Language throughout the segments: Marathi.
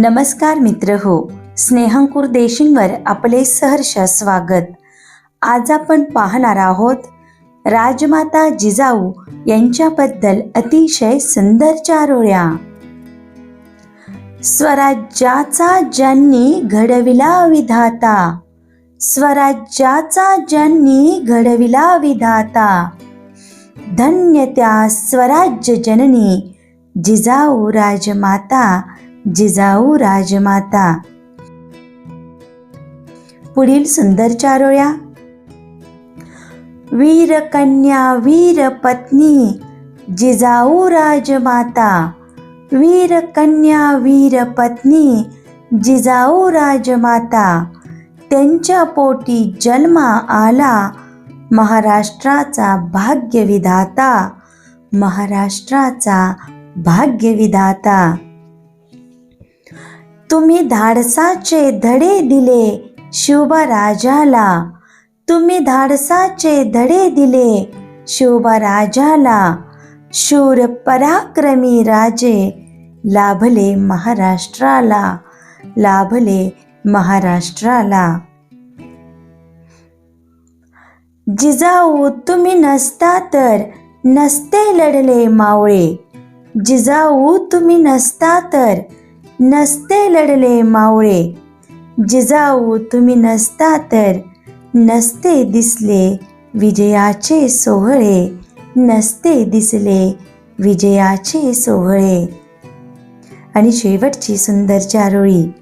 नमस्कार मित्र हो स्नेहंकुर देशींवर आपले सहर्ष स्वागत. आज आपण पाहणार आहोत राजमाता जिजाऊ यांच्याबद्दल अतिशय सुंदर चारोळ्या. स्वराज्याचा ज्यांनी घडविला विधाता स्वराज्याचा ज्यांनी घडविला विधाता. धन्य त्या स्वराज्य जननी जिजाऊ राजमाता जिजाऊ राजमाता. पुढील सुंदर चारोळ्या. वीर कन्या वीर पत्नी जिजाऊ राजमाता. वीर कन्या वीर पत्नी जिजाऊ राजमाता. त्यांच्या पोटी जन्मा आला महाराष्ट्राचा भाग्यविधाता. महाराष्ट्राचा भाग्यविधाता. तुम्ही धाडसाचे धडे दिले शिवबराजाला तुम्ही धाडसाचे धडे दिले शिवबराजाला शूर पराक्रमी राजे लाभले महाराष्ट्राला लाभले महाराष्ट्राला. जिजाऊ तुम्ही नसता तर नसते लढले मावळे. जिजाऊ तुम्ही नसता तर नसते लढले मावळे. जिजाऊ तुम्ही नसता तर नसते दिसले विजयाचे सोहळे. नसते दिसले विजयाचे सोहळे. आणि शेवटची सुंदर चारोळी.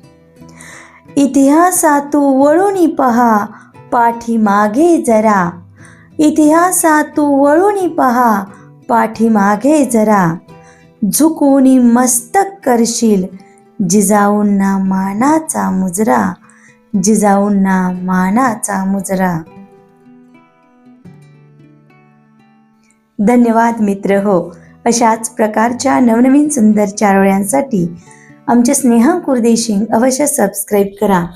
इतिहासातू वळून पहा पाठीमागे जरा. इतिहासातू वळून पहा पाठीमागे जरा. झुकून मस्तक करशील जिजाऊंना मानाचा मुजरा जिजाऊंना मानाचा मुजरा. धन्यवाद मित्र हो. अशाच प्रकारच्या नवनवीन सुंदर चारोळ्यांसाठी आमचे स्नेहा कुरदेशिंग अवश्य सबस्क्राईब करा.